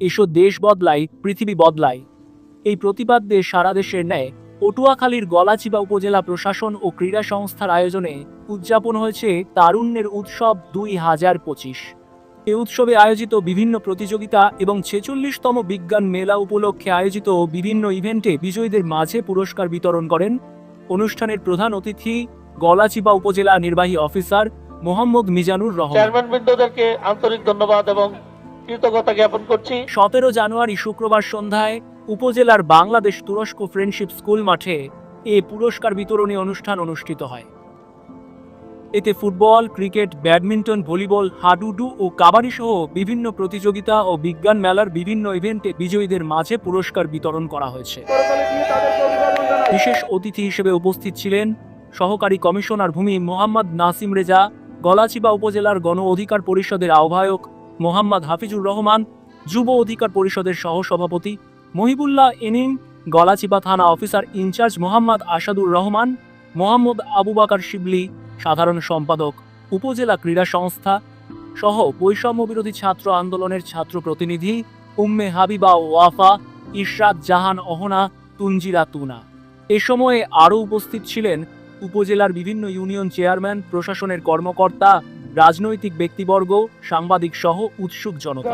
এসো দেশ বদলাই, পৃথিবী বদলাই। এই প্রতিবাদে সারা দেশের ন্যায় পটুয়াখালীর গলাচিপা উপজেলা প্রশাসন ও ক্রীড়া সংস্থার আয়োজনে উদযাপন হয়েছে তারুণ্যের উৎসব দুই হাজার পঁচিশ। এ উৎসবে আয়োজিত বিভিন্ন প্রতিযোগিতা এবং ছেচল্লিশতম বিজ্ঞান মেলা উপলক্ষে আয়োজিত বিভিন্ন ইভেন্টে বিজয়ীদের মাঝে পুরস্কার বিতরণ করেন অনুষ্ঠানের প্রধান অতিথি গলাচিপা উপজেলা নির্বাহী অফিসার মোহাম্মদ মিজানুর রহমান। চেয়ারম্যান বৃন্দদেরকে আন্তরিক ধন্যবাদ এবং কৃতজ্ঞতা জ্ঞাপন করছি। সতেরো জানুয়ারি শুক্রবার সন্ধ্যায় উপজেলার বাংলাদেশ তুরস্ক ফ্রেন্ডশিপ স্কুল মাঠে এ পুরস্কার বিতরণী অনুষ্ঠান অনুষ্ঠিত হয়। এতে football, cricket, badminton, volleyball, hadudu ও কাবাডি সহ বিভিন্ন প্রতিযোগিতা ও বিজ্ঞান মেলার বিভিন্ন ইভেন্টে বিজয়ীদের মাঝে পুরস্কার বিতরণ করা হয়েছে। বিশেষ অতিথি হিসেবে উপস্থিত ছিলেন সহকারী কমিশনার ভূমি মোহাম্মদ নাসিম রেজা, গলাচিবা উপজেলার গণ অধিকার পরিষদের আহ্বায়ক মোহাম্মদ হাফিজুর রহমান, যুব অধিকার পরিষদের সহসভাপতি মহিবুল্লাহ ইনিং গলাচিপা থানা officer in charge Mohammad Asadur Rahman, Mohammad Abu Bakar Shibli, সাধারণ সম্পাদক, উপজেলা ক্রীড়া সংস্থা সহ বৈষম্য বিরোধী ছাত্র আন্দোলনের ছাত্র প্রতিনিধি উম্মে হাবিবা ওয়াফা ইশরাত জাহান অহনা তুঞ্জিরা তুনা। এ সময়ে আরও উপস্থিত ছিলেন উপজেলার বিভিন্ন ইউনিয়ন চেয়ারম্যান, প্রশাসনের কর্মকর্তা রাজনৈতিক ব্যক্তিবর্গ সাংবাদিক সহ উৎসুক জনতা।